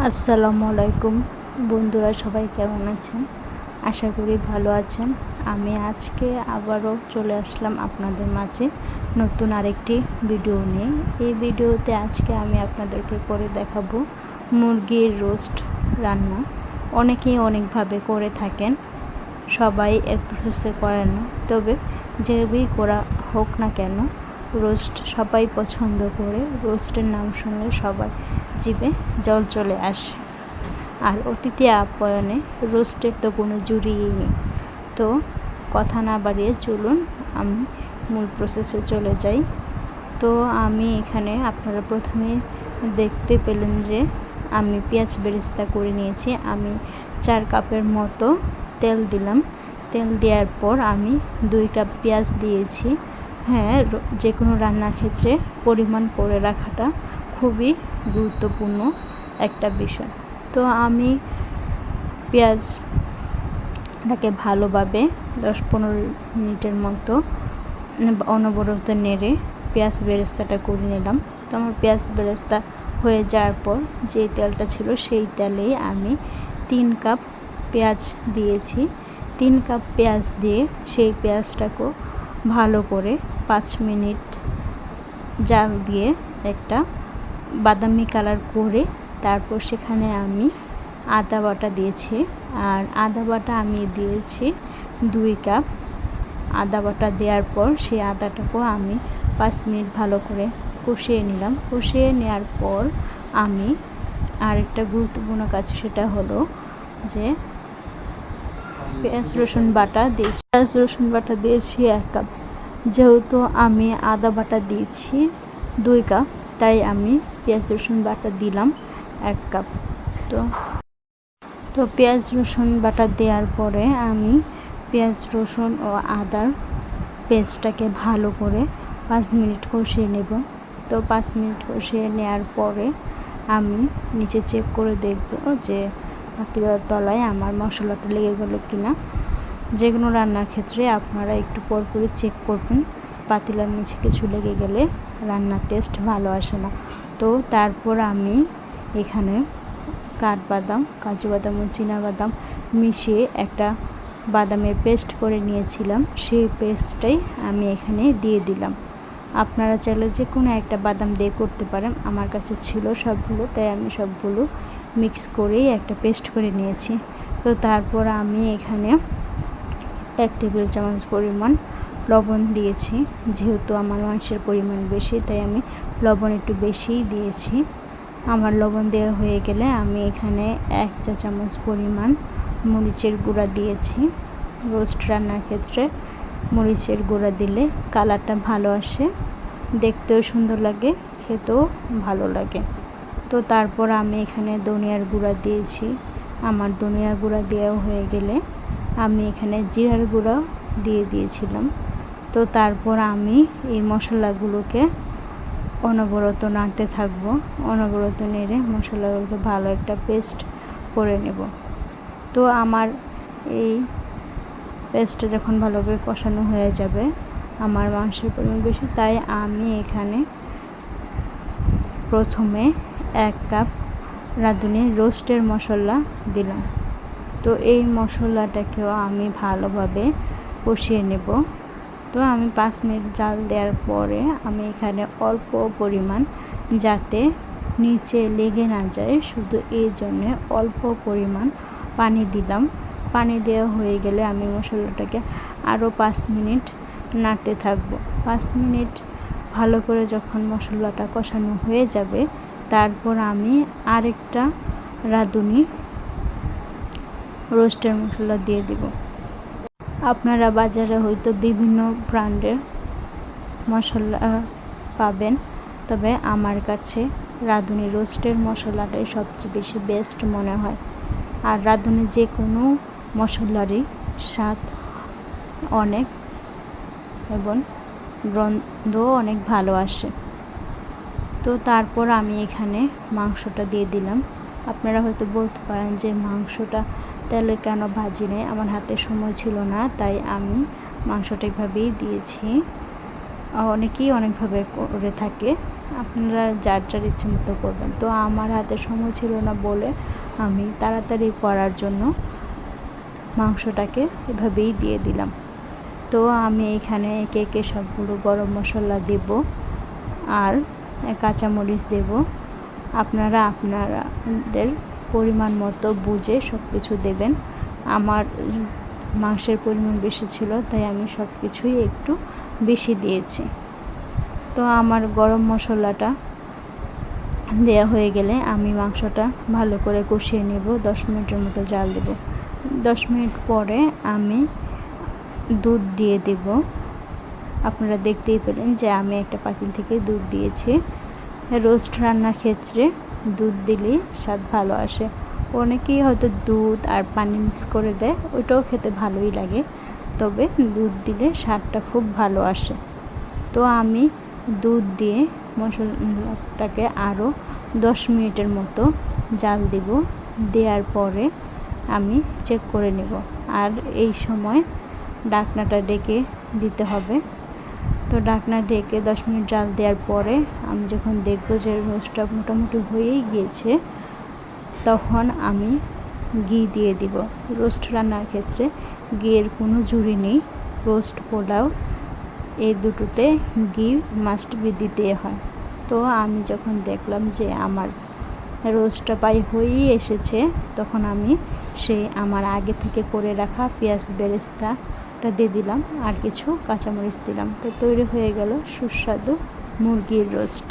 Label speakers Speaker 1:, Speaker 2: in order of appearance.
Speaker 1: আসসালামু আলাইকুম। বন্ধুরা, সবাই কেমন আছেন? আশা করি ভালো আছেন। আমি আজকে আবারও চলে আসলাম আপনাদের মাঝে নতুন আরেকটি ভিডিও নিয়ে। এই ভিডিওতে আজকে আমি আপনাদেরকে করে দেখাবো মুরগির রোস্ট রান্না। অনেকেই অনেকভাবে করে থাকেন, সবাই এক প্রসেসে করে না। তবে যেভাবেই করা হোক না কেন রোস্ট সবাই পছন্দ করে। রোস্টের নাম শুনলে সবাই জিভে জল চলে আসে। আর অতিথি আপ্যায়নে রোস্টের তো কোনো জুড়িই নেই। তো কথা না বাড়িয়ে চলুন, আমি মূল প্রসেসে চলে যাই। তো আমি এখানে আপনারা প্রথমে দেখতে পেলেন যে আমি পেঁয়াজ বেরেস্তা করে নিয়েছি। আমি চার কাপের মতো তেল দিলাম। তেল দেওয়ার পর আমি দুই কাপ পেঁয়াজ দিয়েছি। হ্যাঁ যে কোনো রান্নার ক্ষেত্রে পরিমাণ করে রাখাটা খুবই গুরুত্বপূর্ণ একটা বিষয়। তো আমি পেঁয়াজটাকে ভালোভাবে দশ পনেরো মিনিটের মতো অনবরত নেড়ে পেঁয়াজ বেরেস্তাটা করে নিলাম। তো আমার পেঁয়াজ বেরেস্তা হয়ে যাওয়ার পর যে তেলটা ছিল সেই তেলেই আমি তিন কাপ পেঁয়াজ দিয়েছি। তিন কাপ পেঁয়াজ দিয়ে সেই পেঁয়াজটাকেও ভালো করে পাঁচ মিনিট জাল দিয়ে একটা বাদামি কালার করে তারপর সেখানে আমি আদা বাটা দিয়েছি। আর আদা বাটা আমি দিয়েছি দুই কাপ। আদা বাটা দেওয়ার পর সেই আদাটাকেও আমি পাঁচ মিনিট ভালো করে কষিয়ে নিলাম। কষিয়ে নেওয়ার পর আমি আরেকটা গুরুত্বপূর্ণ কাজ সেটা হলো যে পেঁয়াজ রসুন বাটা দিয়েছি। পেঁয়াজ রসুন বাটা দিয়েছি এক কাপ। যেহেতু আমি আদা বাটা দিয়েছি দুই কাপ, তাই আমি পেঁয়াজ, রসুন বাটা দিলাম এক কাপ। তো তো পেঁয়াজ, রসুন বাটা দেওয়ার পরে আমি পেঁয়াজ, রসুন ও আদার পেস্টটাকে ভালো করে পাঁচ মিনিট কষিয়ে নেব। তো পাঁচ মিনিট কষিয়ে নেওয়ার পরে আমি নিচে চেক করে দেখব যে পাতিলার তলায় আমার মশলাটা লেগে গেলো কিনা। যে কোনো রান্নার ক্ষেত্রে আপনারা একটু পরপরই চেক করবেন। পাতিলার নিচে কিছু লেগে গেলে রান্নার টেস্ট ভালো আসে না। তো তারপর আমি এখানে কাঠবাদাম, কাজু বাদাম ও বাদাম মিশিয়ে একটা বাদামের পেস্ট করে নিয়েছিলাম। সেই পেস্টটাই আমি এখানে দিয়ে দিলাম। আপনারা চাইলে যে কোনো একটা বাদাম দিয়ে করতে পারেন। আমার কাছে ছিল সবগুলো, তাই আমি সবগুলো মিক্স করেই একটা পেস্ট করে নিয়েছি। তো তারপর আমি এখানে এক টেবিল চামচ পরিমাণ লবণ দিয়েছি, যেহেতু আমার মাংসের পরিমাণ বেশি, তাই আমি লবণ একটু বেশিই দিয়েছি। আমার লবণ দেওয়া হয়ে গেলে আমি এখানে এক চা চামচ পরিমাণ মরিচের গুঁড়া দিয়েছি। রোস্ট রান্নার ক্ষেত্রে মরিচের গুঁড়া দিলে কালারটা ভালো আসে, দেখতেও সুন্দর লাগে, খেতেও ভালো লাগে। তো তারপর আমি এখানে ধনিয়ার গুঁড়া দিয়েছি। আমার ধনিয়া গুঁড়া দেওয়া হয়ে গেলে আমি এখানে জিরার গুঁড়ো দিয়ে দিয়েছিলাম। তো তারপর আমি এই মশলাগুলোকে অনবরত নাড়তে থাকব। অনবরত নেড়ে মশলাগুলোকে ভালো একটা পেস্ট করে নেব। তো আমার এই পেস্টটা যখন ভালোভাবে কষানো হয়ে যাবে, আমার মাংসের পরিমাণ বেশি, তাই আমি এখানে প্রথমে এক কাপ রাঁধুনি রোস্টের মশলা দিলাম। তো এই মশলাটাকেও আমি ভালোভাবে কষিয়ে নেব। তো আমি পাঁচ মিনিট জাল দেওয়ার পরে আমি এখানে অল্প পরিমাণ যাতে নিচে লেগে না যায়, শুধু এই জন্যে অল্প পরিমাণ পানি দিলাম। পানি দেওয়া হয়ে গেলে আমি মশলাটাকে আরও পাঁচ মিনিট নাড়তে থাকব। পাঁচ মিনিট ভালো করে যখন মশলাটা কষানো হয়ে যাবে, তারপর আমি আরেকটা রাঁধুনি রোস্টের মশলা দিয়ে দিব। আপনারা বাজারে হয়তো বিভিন্ন ব্র্যান্ডের মশলা পাবেন। তবে আমার কাছে রাঁধুনি রোস্টের মশলাটাই সবচেয়ে বেশি বেস্ট মনে হয়। আর রাঁধুনি যে কোনো মশলারই স্বাদ অনেক এবং গন্ধও অনেক ভালো আসে। তো তারপর আমি এখানে মাংসটা দিয়ে দিলাম। আপনারা হয়তো বলতে পারেন যে মাংসটা তেলে কেন ভাজি নেই? আমার হাতে সময় ছিল না, তাই আমি মাংসটা এভাবেই দিয়েছি। অনেকেই অনেকভাবে করে থাকে। আপনারা যার যার ইচ্ছে মতো করবেন। তো আমার হাতে সময় ছিল না বলে আমি তাড়াতাড়ি করার জন্য মাংসটাকে এভাবেই দিয়ে দিলাম। তো আমি এখানে একে একে সবগুলো গরম মশলা দেব আর কাঁচামরিচ দেব। আপনারা আপনাদের পরিমাণ মতো বুঝে সব কিছু দেবেন। আমার মাংসের পরিমাণ বেশি ছিল, তাই আমি সব কিছুই একটু বেশি দিয়েছি। তো আমার গরম মশলাটা দেয়া হয়ে গেলে আমি মাংসটা ভালো করে কষিয়ে নেব, দশ মিনিটের মতো জাল দেব। দশ মিনিট পরে আমি দুধ দিয়ে দেব। আপনারা দেখতেই পেলেন যে আমি একটা পাতিল থেকে দুধ দিয়েছি। রোস্ট রান্নার ক্ষেত্রে দুধ দিলেই স্বাদ ভালো আসে। অনেকেই হয়তো দুধ আর পানি মিক্স করে দেয়, ওইটাও খেতে ভালোই লাগে। তবে দুধ দিলে স্বাদটা খুব ভালো আসে। তো আমি দুধ দিয়ে মশলাটাকে আরও দশ মিনিটের মতো জাল দেব। দেওয়ার পরে আমি চেক করে নেব। আর এই সময় ডাকনাটা ডেকে দিতে হবে। তো ডাকনা ডেকে দশ মিনিট জাল দেওয়ার পরে আমি যখন দেখব যে রোস্টটা মোটামুটি হয়েই গিয়েছে, তখন আমি ঘি দিয়ে দিব। রোস্ট রান্নার ক্ষেত্রে ঘিয়ের কোনো জুড়ি নেই। রোস্ট, পোলাও এই দুটোতে ঘি মাস্ট বি দিতে হয়। তো আমি যখন দেখলাম যে আমার রোস্টটা পাই হয়েই এসেছে, তখন আমি সেই আমার আগে থেকে করে রাখা পেঁয়াজ বেরেস্তাটা দিয়ে দিলাম আর কিছু কাঁচামরিচ দিলাম। তো তৈরি হয়ে গেল সুস্বাদু মুরগির রোস্ট।